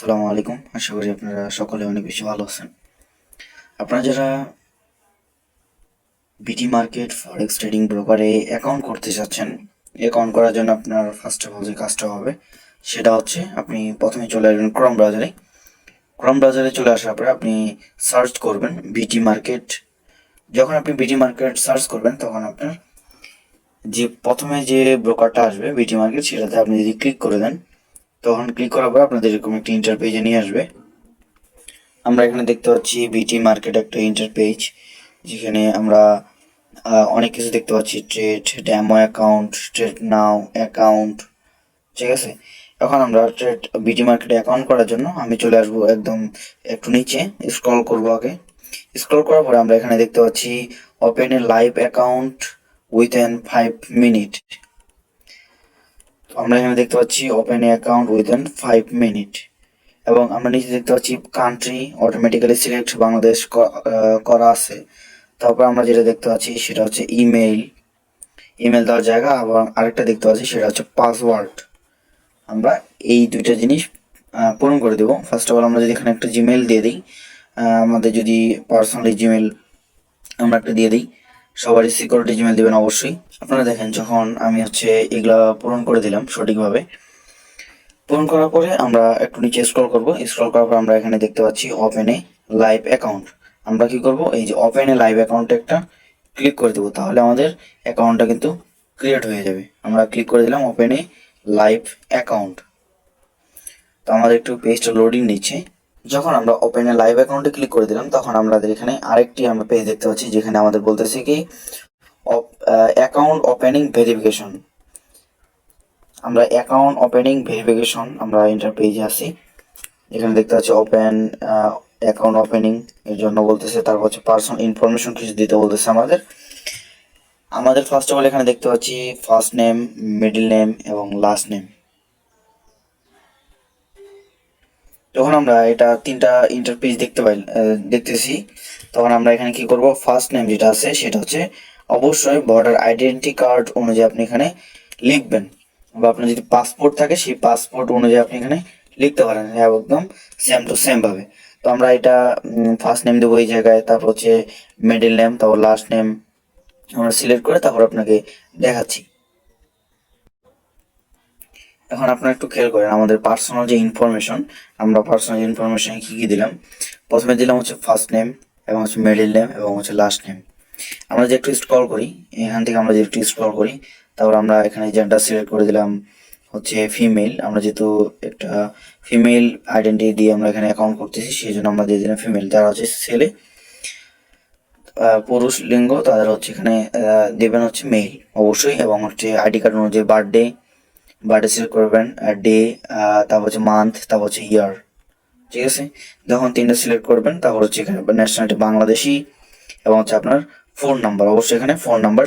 আসসালামু আলাইকুম। আশা করি আপনারা সকলে অনেক বেশি ভালো আছেন। আপনারা যারা বিটি মার্কেট ফরেক্স ট্রেডিং ব্রোকারে অ্যাকাউন্ট করতে চাচ্ছেন অ্যাকাউন্ট করার জন্য আপনার ফার্স্ট অফ অল যে কাজটা হবে, সেটা হচ্ছে আপনি প্রথমে চলে আসবেন ক্রম ব্রাউজারে ক্রম ব্রাউজারে চলে আসার পরে আপনি সার্চ করবেন বিটি মার্কেট যখন আপনি বিটি মার্কেট সার্চ করবেন, তখন আপনার যে প্রথমে যে ব্রোকারটা আসবে বিটি মার্কেট সেটাতে আপনি যদি ক্লিক করে দেন তখন ক্লিক করার পর আপনাদের এরকম একটা ইন্টার পেজে নিয়ে আসবে। আমরা এখানে দেখতে পাচ্ছি বিটি মার্কেট একটা ইন্টার পেজ যেখানে আমরা অনেক কিছু দেখতে পাচ্ছি। Trade demo account trade now account ঠিক আছে? এখন আমরা ট্রেড বিটি মার্কেটে অ্যাকাউন্ট করার জন্য আমি চলে আসব একদম একটু নিচে স্ক্রল করব আগে। স্ক্রল করার পরে আমরা এখানে দেখতে পাচ্ছি open a live account with an five minute আমরা এখানে দেখতে পাচ্ছি open account within five minute এবং আমরা নিচে দেখতে পাচ্ছি কান্ট্রি অটোমেটিক্যালি সিলেক্ট বাংলাদেশ করা আছে। তারপর আমরা যেটা দেখতে পাচ্ছি সেটা হচ্ছে ইমেইল ইমেল দেওয়ার জায়গা এবং আরেকটা দেখতে পাচ্ছি সেটা হচ্ছে পাসওয়ার্ড আমরা এই দুইটা জিনিস পূরণ করে দেবো। ফার্স্ট অফ অল আমরা যদি এখানে একটা জিমেল দিয়ে দিই আমাদের যদি পার্সোনালি জিমেল আমরা একটা দিয়ে দিই সবারই সিকিউরিটি জিমেল দিবেন অবশ্যই। আপনারা দেখেন যখন আমি হচ্ছে এগুলা পূরণ করে দিলাম সঠিকভাবে। পূরণ করার পরে আমরা একটু নিচে স্ক্রল করব। স্ক্রল করার পর আমরা এখানে দেখতে পাচ্ছি ওপেনে লাইভ অ্যাকাউন্ট আমরা কি করব? এই যে ওপেনে লাইভ অ্যাকাউন্টে একটা ক্লিক করে দেবো। তাহলে আমাদের অ্যাকাউন্টটা কিন্তু ক্রিয়েট হয়ে যাবে। আমরা ক্লিক করে দিলাম ওপেনে লাইভ অ্যাকাউন্ট তো আমাদের একটু পেজটা লোডিং নিচ্ছে। যখন আমরা ওপেনে লাইভ অ্যাকাউন্টে ক্লিক করে দিলাম, তখন আমাদের এখানে আরেকটি আমরা পেজ দেখতে পাচ্ছি, যেখানে আমাদের বলতেছে কি অ্যাকাউন্ট ওপেনিং ভেরিফিকেশন আমরা অ্যাকাউন্ট ওপেনিং ভেরিফিকেশন আমরা ইন্টার পেজে আসি। এখানে দেখতে পাচ্ছি ওপেন অ্যাকাউন্ট ওপেনিং এর জন্য বলতেছে, তারপর হচ্ছে পার্সোনাল ইনফরমেশন কিছু দিতে বলতেছে আমাদের। আমাদের ফার্স্ট অফ অল এখানে দেখতে পাচ্ছি ফার্স্ট নেম মিডল নেম এবং লাস্ট নেম যখন আমরা এটা তিনটা ইন্টারপেজ দেখতে পাই দেখতেছি। তখন আমরা এখানে কি করব? ফার্স্ট নেম যেটা আছে, সেটা হচ্ছে অবশ্যই বর্ডার আইডেন্টি কার্ড অনুযায়ী আপনি এখানে লিখবেন। বা আপনার যদি পাসপোর্ট থাকে, সেই পাসপোর্ট অনুযায়ী আপনি এখানে লিখতে পারেন। হ্যাঁ একদম সেম টু সেম ভাবে। তো আমরা এটা ফার্স্ট নেম দেবো এই জায়গায়, তারপর হচ্ছে মিডল নেম তারপর লাস্ট নেম আমরা সিলেক্ট করে তারপর আপনাকে দেখাচ্ছি। এখন আপনারা একটু খেয়াল করেন, আমাদের পার্সোনাল যে ইনফরমেশন আমরা পার্সোনাল ইনফরমেশন কি কি দিলাম? প্রথমে দিলাম হচ্ছে ফার্স্ট নেম এবং হচ্ছে মিডল নেম এবং হচ্ছে লাস্ট নেম আমরা যে একটু স্ক্রল করি, এখান থেকে আমরা যে একটু স্ক্রল করি, তারপর আমরা এখানে জেন্ডার সিলেক্ট করে দিলাম হচ্ছে ফিমেল আমরা যেহেতু একটা ফিমেল আইডেন্টিটি দিয়ে আমরা এখানে অ্যাকাউন্ট করতেছি সেই জন্য আমরা দিয়ে দিলাম ফিমেল যারা হচ্ছে ছেলে পুরুষ লিঙ্গ, তাদের হচ্ছে এখানে দেবেন হচ্ছে মেল অবশ্যই। এবং হচ্ছে আইডি কার্ড অনুযায়ী বার্থডে বার্থডে সিলেক্ট করবেন ডে তারপর হচ্ছে মান্থ তারপর হচ্ছে ইয়ার ঠিক আছে? যখন তিনটা সিলেক্ট করবেন, তারপর হচ্ছে এখানে ন্যাশনালিটি বাংলাদেশি এবং হচ্ছে আপনার ফোন নাম্বার অবশ্যই এখানে ফোন নাম্বার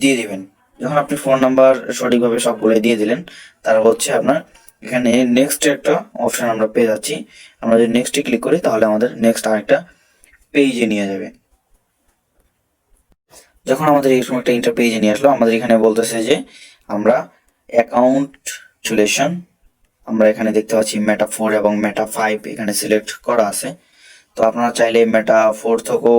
দিয়ে দিবেন। যখন আপনি ফোন নাম্বার সঠিকভাবে সবগুলো দিয়ে দিলেন, তারপর হচ্ছে আপনার এখানে নেক্সট একটা অপশান আমরা পেয়ে যাচ্ছি। আমরা যদি নেক্সটে ক্লিক করি, তাহলে আমাদের নেক্সট আরেকটা পেজে নিয়ে যাবে। যখন আমাদের এরকম একটা ইন্টার পেজে নিয়ে আসলো, আমাদের এখানে বলতেছে যে আমরা অ্যাকাউন্ট চুলেশন আমরা এখানে দেখতে পাচ্ছি মেটা ফোর এবং মেটা ফাইভ এখানে সিলেক্ট করা আছে। তো আপনারা চাইলে মেটা ফোর থেকেও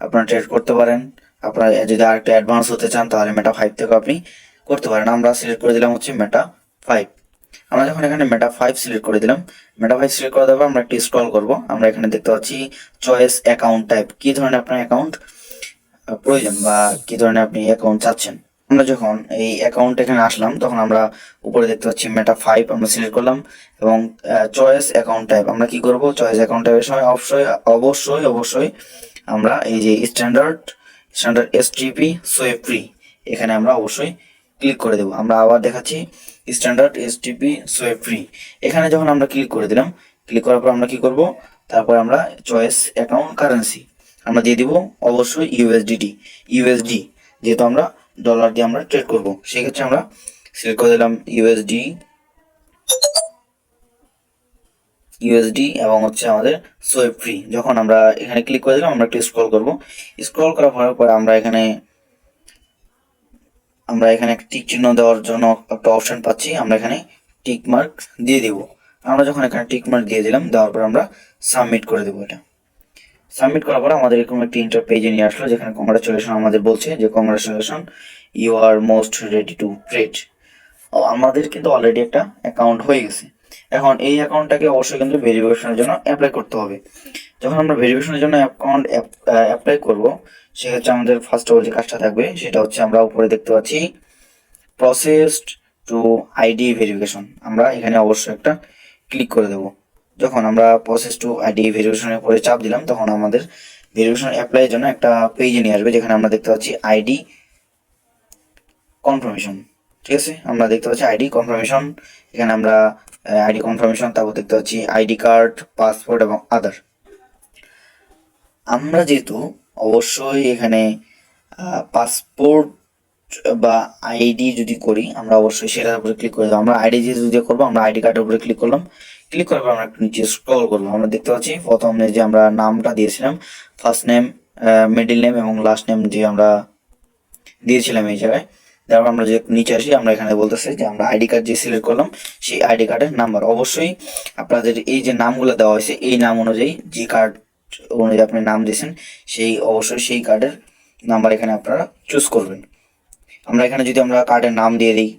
আপনারা ট্রেড করতে পারেন। আপনারা যদি আরেকটু অ্যাডভান্স হতে চান, তাহলে মেটা ফাইভ থেকেও আপনি করতে পারেন। আমরা সিলেক্ট করে দিলাম হচ্ছে মেটা ফাইভ আমরা যখন এখানে মেটা ফাইভ সিলেক্ট করে দিলাম মেটা ফাইভ সিলেক্ট করে পর আমরা একটু স্ক্রল করব। আমরা এখানে দেখতে পাচ্ছি চয়েস অ্যাকাউন্ট টাইপ কি ধরনের আপনার অ্যাকাউন্ট প্রয়োজন বা কি ধরনের আপনি অ্যাকাউন্ট চাচ্ছেন? আমরা যখন এই অ্যাকাউন্ট এখানে আসলাম, তখন আমরা উপরে দেখতে পাচ্ছি মেটা ফাইভ আমরা সিলেক্ট করলাম এবং চয়েস অ্যাকাউন্ট টাইপ আমরা কি করব? চয়েস অ্যাকাউন্ট টাইপের সময় অবশ্যই অবশ্যই অবশ্যই আমরা এই যে standard standard S STP swap free এখানে আমরা অবশ্যই ক্লিক করে দেবো। আমরা আবার দেখাচ্ছি standard S STP swap free এখানে যখন আমরা ক্লিক করে দিলাম ক্লিক করার পর আমরা কি করব? তারপর আমরা চয়েস অ্যাকাউন্ট কারেন্সি আমরা দিয়ে দিব অবশ্যই ইউএসডিটি ইউএসডি যেহেতু আমরা ডলার দিয়ে আমরা ট্রেড করব। সেক্ষেত্রে আমরা সিলেক্ট করে দিলাম ইউএসডি ইউএসডি এবং হচ্ছে আমাদের সোয়েব ফ্রি যখন আমরা এখানে ক্লিক করে দিলাম, আমরা একটু স্ক্রল করব। স্ক্রল করার পর আমরা এখানে আমরা এখানে টিক চিহ্ন দেওয়ার জন্য একটা অপশন পাচ্ছি। আমরা এখানে টিক মার্ক দিয়ে দিব। আমরা যখন এখানে টিক মার্ক দিয়ে দিলাম, দেওয়ার পর আমরা সাবমিট করে দেবো এটা। সাবমিট করার পর আমাদের এরকম একটি ইন্টার পেজে নিয়ে আসলো, যেখানে কংগ্রাচুলেশন আমাদের বলছে যে congratulation you are most ready to trade আমাদের কিন্তু অলরেডি একটা অ্যাকাউন্ট হয়ে গেছে। এখন এই অ্যাকাউন্টটাকে অবশ্যই কিন্তু ভেরিফিকেশনের জন্য অ্যাপ্লাই করতে হবে। যখন আমরা ভেরিফিকেশনের জন্য অ্যাকাউন্ট অ্যাপ্লাই করব, সেক্ষেত্রে আমাদের ফার্স্ট অফ অল যে কাজটা থাকবে, সেটা হচ্ছে আমরা উপরে দেখতে পাচ্ছি প্রসেসড টু আইডি ভেরিফিকেশন আমরা এখানে অবশ্যই একটা ক্লিক করে দেব। যখন আমরা প্রসেস টু আইডি ভেরিফিকেশনের উপরে চাপ দিলাম, তখন আমাদের ভেরিফিকেশন অ্যাপ্লাইয়ের জন্য একটা পেজে নিয়ে আসবে, যেখানে আমরা দেখতে পাচ্ছি আইডি কনফার্মেশন ঠিক আছে? আমরা দেখতে পাচ্ছি আইডি কনফার্মেশন এখানে আমরা আইডি কনফার্মেশন তারপর দেখতে পাচ্ছি আইডি কার্ড পাসপোর্ট এবং আদার আমরা যেহেতু অবশ্যই এখানে পাসপোর্ট বা আইডি যদি করি, আমরা অবশ্যই সেটার উপরে ক্লিক করে দেবো। আমরা আইডি যদি করব, আমরা আইডি কার্ডের উপরে ক্লিক করলাম। ক্লিক পর আমরা একটু নিচে স্ক্রল করলাম আমরা দেখতে পাচ্ছি, প্রথমে যে আমরা নামটা দিয়েছিলাম ফার্স্ট নেম মিডিল নেম এবং লাস্ট নেম যে আমরা দিয়েছিলাম এই জায়গায়। তারপর আমরা যে নিচে আসি, আমরা এখানে বলতেছি যে আমরা আইডি কার্ড যে সিলেক্ট করলাম, সেই আইডি কার্ডের নাম্বার অবশ্যই আপনাদের এই যে নামগুলো দেওয়া হয়েছে, এই নাম অনুযায়ী যে কার্ড অনুযায়ী আপনি নাম দিয়েছেন, সেই অবশ্যই সেই কার্ডের নাম্বার এখানে আপনারা চুজ করবেন। আমরা এখানে যদি আমরা কার্ডের নাম দিয়ে দিই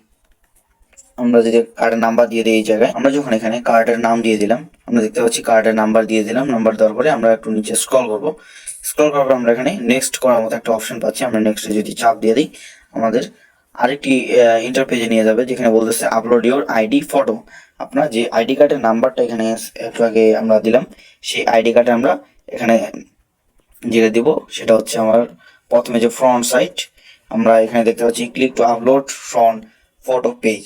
আমরা যদি কার্ডের নাম্বার দিয়ে দিই এই জায়গায়, আমরা যখন এখানে কার্ডের নাম দিয়ে দিলাম, আমরা দেখতে পাচ্ছি কার্ডের নাম্বার দিয়ে দিলাম নাম্বার দেওয়ার পরে আমরা একটু নিচে স্ক্রল করব। স্ক্রল করার পর আমরা এখানে নেক্সট করার মতো একটা অপশন পাচ্ছি। আমরা নেক্সটে যদি চাপ দিয়ে দিই, আমাদের আরেকটি ইন্টারপেজে নিয়ে যাবে, যেখানে বলতেছে আপলোড ইউর আইডি ফটো আপনার যে আইডি কার্ডের নাম্বারটা এখানে একটু আগে আমরা দিলাম, সেই আইডি কার্ডে আমরা এখানে যেটা দিব, সেটা হচ্ছে আমার প্রথমে যে ফ্রন্ট সাইট আমরা এখানে দেখতে পাচ্ছি click to upload front photo page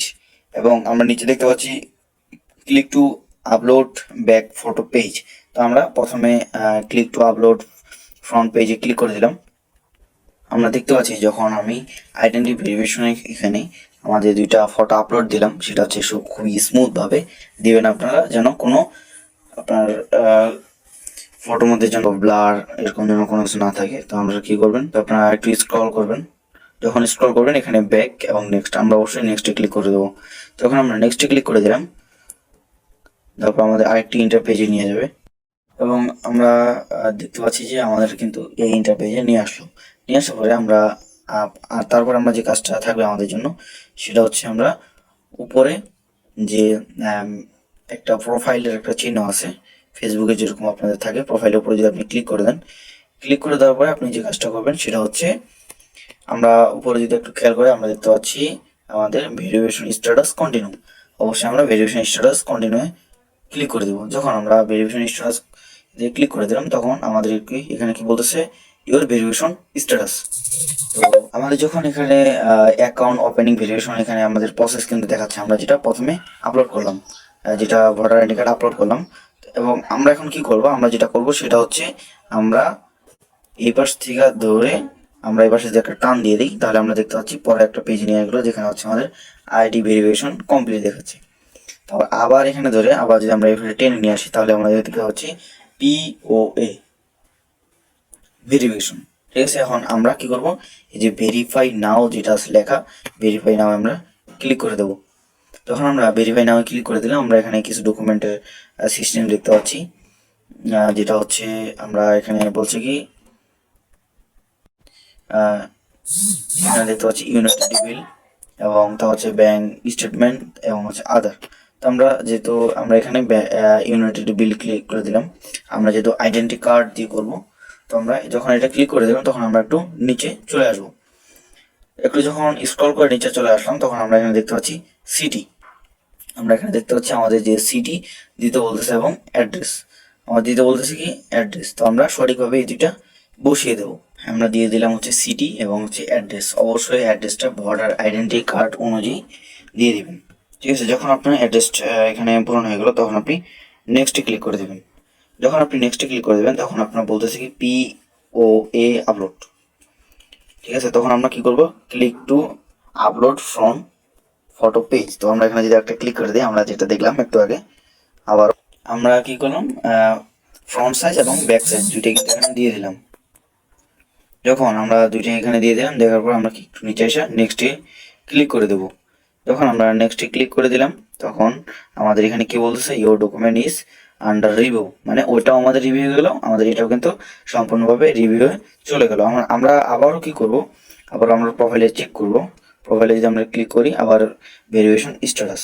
এবং আমরা নিচে দেখতে পাচ্ছি click to upload back photo page তো আমরা প্রথমে ক্লিক টু আপলোড ফ্রন্ট পেজে ক্লিক করে দিলাম। আমরা দেখতে পাচ্ছি যখন আমি আইডেন্টি ভেরিফিকেশনে এখানে আমাদের দুইটা ফটো আপলোড দিলাম, সেটা হচ্ছে খুবই স্মুথভাবে দিবেন আপনারা যেন কোনো আপনার ফটোর মধ্যে যেন ব্লার এরকম যেন কোনো কিছু না থাকে। তো আমরা কি করবেন? তো আপনারা একটু স্ক্রল করবেন। যখন স্ক্রল করবেন, এখানে ব্যাক এবং নেক্সট আমরা অবশ্যই নেক্সটে ক্লিক করে দেবো। তখন আমরা নেক্সটে ক্লিক করে দিলাম। তারপর আমাদের আরেকটি ইন্টারপেজে নিয়ে যাবে। এবং আমরা দেখতে পাচ্ছি যে আমাদের কিন্তু এই ইন্টারপেজে নিয়ে আসলো। নিয়ে আসার পরে আমরা আর তারপর আমরা যে কাজটা থাকবে আমাদের জন্য, সেটা হচ্ছে আমরা উপরে যে একটা প্রোফাইলের একটা চিহ্ন আছে ফেসবুকে যেরকম আপনাদের থাকে প্রোফাইলের উপরে যদি আপনি ক্লিক করে দেন ক্লিক করে দেওয়ার পরে আপনি যে কাজটা করবেন, সেটা হচ্ছে আমরা উপরে যদি একটু খেয়াল করে, আমরা দেখতে পাচ্ছি আমাদের ভেরিফিকেশন স্ট্যাটাস কন্টিনিউ অবশ্যই আমরা ভেরিফিকেশন স্ট্যাটাস কন্টিনিউ ক্লিক করে দেবো। যখন আমরা ভেরিফিকেশন স্ট্যাটাস দিয়ে ক্লিক করে দিলাম, তখন আমাদের এখানে কি বলতেছে? ইউর ভেরিফিকেশন স্ট্যাটাস তো আমাদের যখন এখানে অ্যাকাউন্ট ওপেনিং ভেরিফিকেশন এখানে আমাদের প্রসেস কিন্তু দেখাচ্ছে। আমরা যেটা প্রথমে আপলোড করলাম যেটা ভোটার আইডি কার্ড আপলোড করলাম, এবং আমরা এখন কি করব? আমরা যেটা করব সেটা হচ্ছে আমরা এই পাশ থেকে ধরে আমরা পাশে যদি একটা টান দিয়ে দিই তাহলে আমরা দেখতে পাচ্ছি পরে একটা পেজ নিয়ে গেলো যেখানে হচ্ছে আমাদের আইডি ভেরিফিকেশন কমপ্লিট দেখাচ্ছে। তারপর আবার এখানে ধরে আবার যদি আমরা এখানে টেনে নিয়ে আসি, তাহলে আমরা দেখতে পাচ্ছি পি ও এ ভেরিফিকেশন ঠিক আছে, এখন আমরা কি করব? এই যে ভেরিফাই নাও যেটা আছে লেখা ভেরিফাই নাও আমরা ক্লিক করে দেবো। তখন আমরা ভেরিফাই নাও ক্লিক করে দিলাম আমরা এখানে কিছু ডকুমেন্টের সিস্টেম দেখতে পাচ্ছি। যেটা হচ্ছে আমরা এখানে বলছি কি এখানে দেখতে পাচ্ছি ইউনিটি বিল এবং তা হচ্ছে ব্যাংক স্টেটমেন্ট এবং হচ্ছে আদার তো আমরা যেহেতু আমরা এখানে ইউনিটি বিল ক্লিক করে দিলাম, আমরা যেহেতু আইডেন্টি কার্ড দিয়ে করব, তো আমরা যখন এটা ক্লিক করে দিলাম, তখন আমরা একটু নিচে চলে আসব। একটু যখন স্ক্রল করে নিচে চলে আসলাম, তখন আমরা এখানে দেখতে পাচ্ছি সিটি আমরা এখানে দেখতে পাচ্ছি আমাদের যে সিটি দিতে বলতেছে এবং অ্যাড্রেস আমার দিতে বলতেছে কি? অ্যাড্রেস তো আমরা সঠিকভাবে এই দুইটা বসিয়ে দেবো। আমরা দিয়ে দিলাম হচ্ছে সিটি এবং হচ্ছে অ্যাড্রেস অবশ্যই অ্যাড্রেসটা ভোটার আইডেন্টি কার্ড অনুযায়ী দিয়ে দিবেন। ঠিক আছে? যখন আপনার অ্যাড্রেসটা এখানে পূরণ হয়ে গেলো, তখন আপনি নেক্সটে ক্লিক করে দেবেন। যখন আপনি নেক্সটে ক্লিক করে দেবেন, তখন আপনার বলতেছে কি পি ও এ আপলোড ঠিক আছে? তখন আমরা কি করব? Click to upload from photo page তো আমরা এখানে যদি একটা ক্লিক করে দিই, আমরা যেটা দেখলাম একটু আগে, আবার আমরা কি করলাম? ফ্রন্ট সাইজ এবং ব্যাক সাইজ দুইটা কিন্তু এখানে দিয়ে দিলাম। যখন আমরা দুইটি এখানে দিয়ে দিলাম, দেখার পর আমরা একটু নিচে এসে নেক্সটে ক্লিক করে দেবো। যখন আমরা নেক্সটে ক্লিক করে দিলাম, তখন আমাদের এখানে কি বলতেছে? Your document is under review মানে ওইটাও আমাদের রিভিউ হয়ে গেল, আমাদের এটাও কিন্তু সম্পূর্ণভাবে রিভিউ হয়ে চলে গেল। আমরা আবারও কি করব? আবার আমরা প্রোফাইলে চেক করব। প্রোফাইলে যদি আমরা ক্লিক করি, আবার ভেরিফিকেশন স্ট্যাটাস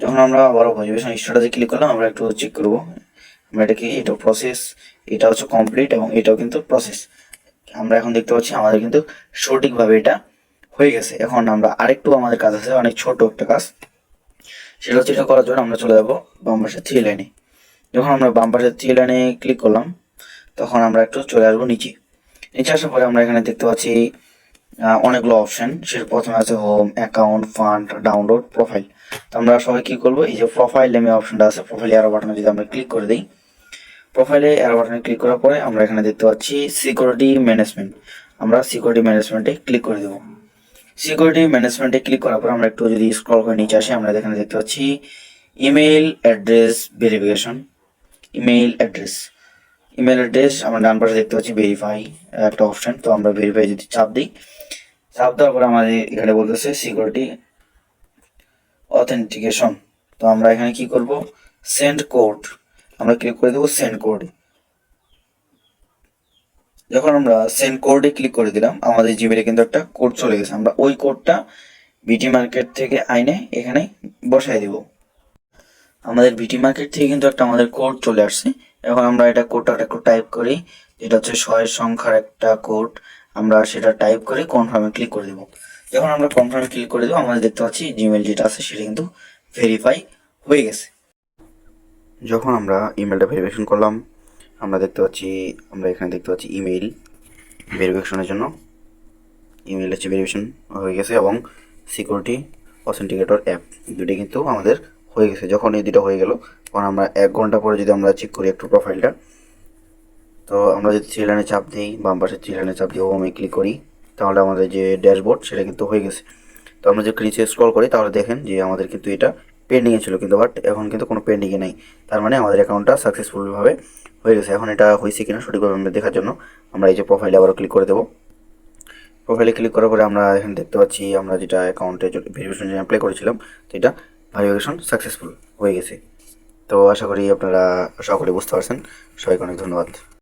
যখন আমরা আবারও ভেরিফিকেশন স্ট্যাটাসে ক্লিক করলাম, আমরা একটু চেক করব। আমরা এটা কি এটা প্রসেস এটা হচ্ছে কমপ্লিট এবং এটাও কিন্তু প্রসেস আমরা এখন দেখতে পাচ্ছি আমাদের কিন্তু সঠিকভাবে এটা হয়ে গেছে। এখন আমরা আরেকটু আমাদের কাজ আছে, অনেক ছোট একটা কাজ। সেটা হচ্ছে করার জন্য আমরা চলে যাব বাম থ্রি লাইনে যখন আমরা বাম পাশে থ্রি লাইনে ক্লিক করলাম, তখন আমরা একটু চলে আসব নিচে। নিচে আসার পরে আমরা এখানে দেখতে পাচ্ছি অনেকগুলো অপশন সেটা প্রথমে আছে home account fund download profile তো আমরা সবাই কি করব? এই যে প্রোফাইল নামে অপশনটা আছে প্রোফাইল এরো বাটনে যদি আমরা ক্লিক করে দিই প্রোফাইলে এরো বাটনে ক্লিক করার পরে আমরা এখানে দেখতে পাচ্ছি সিকিউরিটি ম্যানেজমেন্ট আমরা সিকিউরিটি ম্যানেজমেন্টে ক্লিক করে দেবো। সিকিউরিটি ম্যানেজমেন্টে ক্লিক করার পর আমরা একটু যদি স্ক্রল করে নিচে আসি, আমরা এখানে দেখতে পাচ্ছি email address verification email address email address আমরা ডান পাশে দেখতে পাচ্ছি ভেরিফাই একটা অপশন তো আমরা ভেরিফাই যদি চাপ দিই, চাপ দেওয়ার পরে আমাদের এখানে বলতেছে সিকিউরিটি অথেন্টিকেশন তো আমরা এখানে কি করব? সেন্ড কোড আমরা ক্লিক করে দেবো সেন্ড কোড যখন আমরা সেন্ড কোডে ক্লিক করে দিলাম, আমাদের জিমেলে কিন্তু একটা কোড চলে গেছে। আমরা ওই কোডটা বিটি মার্কেট থেকে আইনে এখানে বসাই দিব। আমাদের বিটি মার্কেট থেকে কিন্তু একটা আমাদের কোড চলে আসছে। এখন আমরা এটা কোডটা একটু টাইপ করি, যেটা হচ্ছে ছয়ের সংখ্যার একটা কোড আমরা সেটা টাইপ করে কনফার্মে ক্লিক করে দেবো। যখন আমরা কনফার্মে ক্লিক করে দেবো, আমাদের দেখতে পাচ্ছি জিমেল যেটা আছে, সেটা কিন্তু ভেরিফাই হয়ে গেছে। যখন আমরা ইমেলটা ভেরিফিকেশন করলাম, আমরা দেখতে পাচ্ছি, আমরা এখানে দেখতে পাচ্ছি ইমেইল ভেরিফিকেশনের জন্য। ইমেল হচ্ছে ভেরিফিকেশন হয়ে গেছে এবং সিকিউরিটি অথেন্টিকেটর অ্যাপ দুটি কিন্তু আমাদের হয়ে গেছে। যখন এই দুটো হয়ে গেল, তখন আমরা এক ঘণ্টা পরে যদি আমরা চেক করি একটু প্রোফাইলটা তো আমরা যদি থ্রি লাইনে চাপ দিই, বাম পাশে থ্রি লাইনে চাপ দিয়ে হোমে ক্লিক করি, তাহলে আমাদের যে ড্যাশবোর্ড সেটা কিন্তু হয়ে গেছে। তো আমরা যদি নিচে স্ক্রল করি, তাহলে দেখেন যে আমাদের কিন্তু এটা পেন্ডিংয়ে ছিল কিন্তু বাট এখন কিন্তু কোনো পেন্ডিংয়ে নেই। তার মানে আমাদের অ্যাকাউন্টটা সাকসেসফুলভাবে হয়ে গেছে। এখন এটা হয়েছে কিনা সঠিকভাবে আমরা দেখার জন্য আমরা এই যে প্রোফাইলে আবারও ক্লিক করে দেবো। প্রোফাইলে ক্লিক করার পরে আমরা এখানে দেখতে পাচ্ছি, আমরা যেটা অ্যাকাউন্টে ভেরিফিকেশন অ্যাপ্লাই করেছিলাম তো এটা ভেরিফিকেশন সাকসেসফুল হয়ে গেছে। তো আশা করি আপনারা সকলে বুঝতে পারছেন। সবাইকে অনেক ধন্যবাদ।